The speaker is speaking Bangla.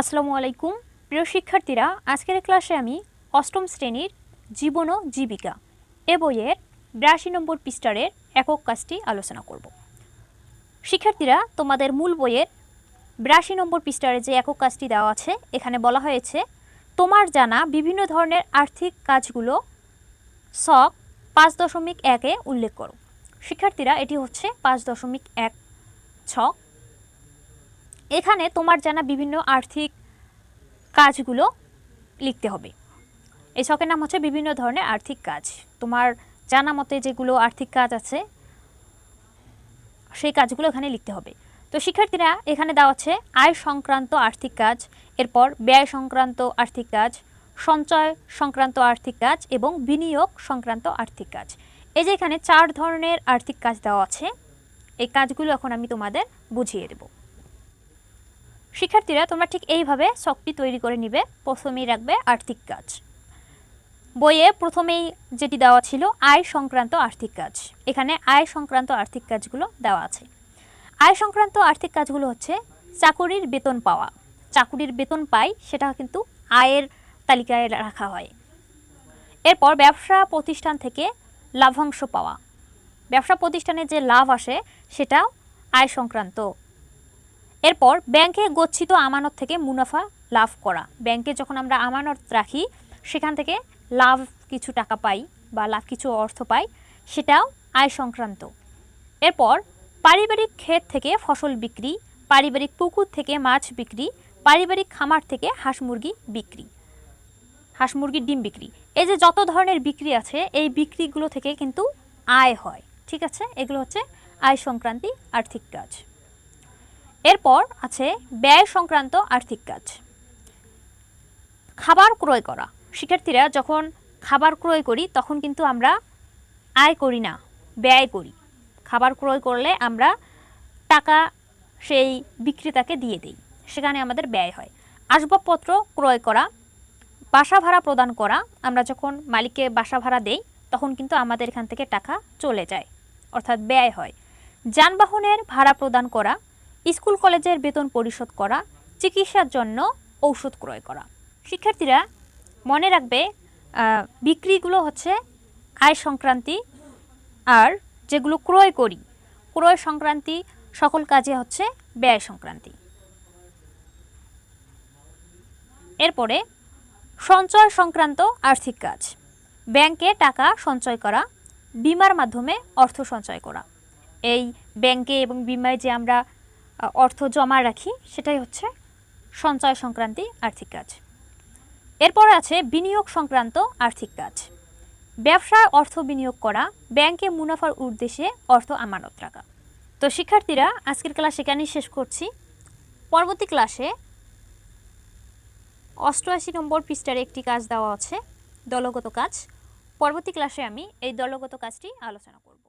আসসালামু আলাইকুম। প্রিয় শিক্ষার্থীরা, আজকের ক্লাসে আমি অষ্টম শ্রেণির জীবন ও জীবিকা এ বইয়ের বিরাশি নম্বর পৃষ্ঠারের একক কাজটি আলোচনা করব। শিক্ষার্থীরা, তোমাদের মূল বইয়ের বিরাশি নম্বর পৃষ্ঠারে যে একক কাজটি দেওয়া আছে, এখানে বলা হয়েছে, তোমার জানা বিভিন্ন ধরনের আর্থিক কাজগুলো শখ পাঁচ দশমিক একে উল্লেখ করো। শিক্ষার্থীরা, এটি হচ্ছে পাঁচ দশমিক এক ছক এখানে তোমার জানা বিভিন্ন আর্থিক কাজগুলো লিখতে হবে। এই ছকের নাম হচ্ছে বিভিন্ন ধরনের আর্থিক কাজ। তোমার জানা মতে যেগুলো আর্থিক কাজ আছে, সেই কাজগুলো এখানে লিখতে হবে। তো শিক্ষার্থীরা এখানে দেওয়া আছে, আয় সংক্রান্ত আর্থিক কাজ, এরপর ব্যয় সংক্রান্ত আর্থিক কাজ, সঞ্চয় সংক্রান্ত আর্থিক কাজ এবং বিনিয়োগ সংক্রান্ত আর্থিক কাজ। এই যে এখানে চার ধরনের আর্থিক কাজ দেওয়া আছে, এই কাজগুলো এখন আমি তোমাদের বুঝিয়ে দেবো। শিক্ষার্থীরা তোমরা ঠিক এইভাবে শক্তি তৈরি করে নিবে, প্রথমেই রাখবে আর্থিক কাজ। বইয়ে প্রথমেই যেটি দেওয়া ছিল, আয় সংক্রান্ত আর্থিক কাজ। এখানে আয় সংক্রান্ত আর্থিক কাজগুলো দেওয়া আছে। আয় সংক্রান্ত আর্থিক কাজগুলো হচ্ছে চাকুরির বেতন পাওয়া। চাকুরির বেতন পাই, সেটা কিন্তু আয়ের তালিকায় রাখা হয়। এরপর ব্যবসা প্রতিষ্ঠান থেকে লাভাংশ পাওয়া। ব্যবসা প্রতিষ্ঠানে যে লাভ আসে, সেটাও আয় সংক্রান্ত এরপর ব্যাংকে গচ্ছিত আমানত থেকে মুনাফা লাভ করা। ব্যাংকে যখন আমরা আমানত রাখি, সেখান থেকে লাভ কিছু টাকা পাই বা লাভ কিছু অর্থ পাই, সেটাও আয় সংক্রান্ত। এরপর পারিবারিক ক্ষেত থেকে ফসল বিক্রি, পারিবারিক পুকুর থেকে মাছ বিক্রি, পারিবারিক খামার থেকে হাঁস মুরগি বিক্রি, হাঁস মুরগির ডিম বিক্রি। এই যে যত ধরনের বিক্রি আছে, এই বিক্রিগুলো থেকে কিন্তু আয় হয়। ঠিক আছে? এগুলো হচ্ছে আয় সংক্রান্তি আর্থিক কাজ। এরপর আছে ব্যয় সংক্রান্ত আর্থিক কাজ। খাবার ক্রয় করা। শিক্ষার্থীরা যখন খাবার ক্রয় করি, তখন কিন্তু আমরা আয় করি না, ব্যয় করি। খাবার ক্রয় করলে আমরা টাকা সেই বিক্রেতাকে দিয়ে দিই, সেখানে আমাদের ব্যয় হয়। আসবাবপত্র ক্রয় করা, বাসা ভাড়া প্রদান করা, আমরা যখন মালিককে বাসা ভাড়া দেই, তখন কিন্তু আমাদের এখান থেকে টাকা চলে যায়, অর্থাৎ ব্যয় হয়। যানবাহনের ভাড়া প্রদান করা স্কুল কলেজের বেতন পরিশোধ করা, চিকিৎসার জন্য ঔষধ ক্রয় করা। শিক্ষার্থীরা মনে রাখবে বিক্রিগুলো হচ্ছে আয় সংক্রান্তি আর যেগুলো ক্রয় করি, ক্রয় সংক্রান্তি সকল কাজে হচ্ছে ব্যয় সংক্রান্তি। এরপরে সঞ্চয় সংক্রান্ত আর্থিক কাজ। ব্যাংকে টাকা সঞ্চয় করা, বিমার মাধ্যমে অর্থ সঞ্চয় করা। এই ব্যাংকে এবং বিমায় যে আমরা অর্থ জমা রাখি, সেটাই হচ্ছে সঞ্চয় সংক্রান্তি আর্থিক কাজ। এরপর আছে বিনিয়োগ সংক্রান্ত আর্থিক কাজ। ব্যবসায় অর্থ বিনিয়োগ করা, ব্যাংকে মুনাফার উদ্দেশ্যে অর্থ আমানত রাখা। তো শিক্ষার্থীরা, আজকের ক্লাস এখানেই শেষ করছি। পরবর্তী ক্লাসে অষ্টআশি নম্বর পৃষ্ঠার একটি কাজ দেওয়া আছে, দলগত কাজ। পরবর্তী ক্লাসে আমি এই দলগত কাজটি আলোচনা করব।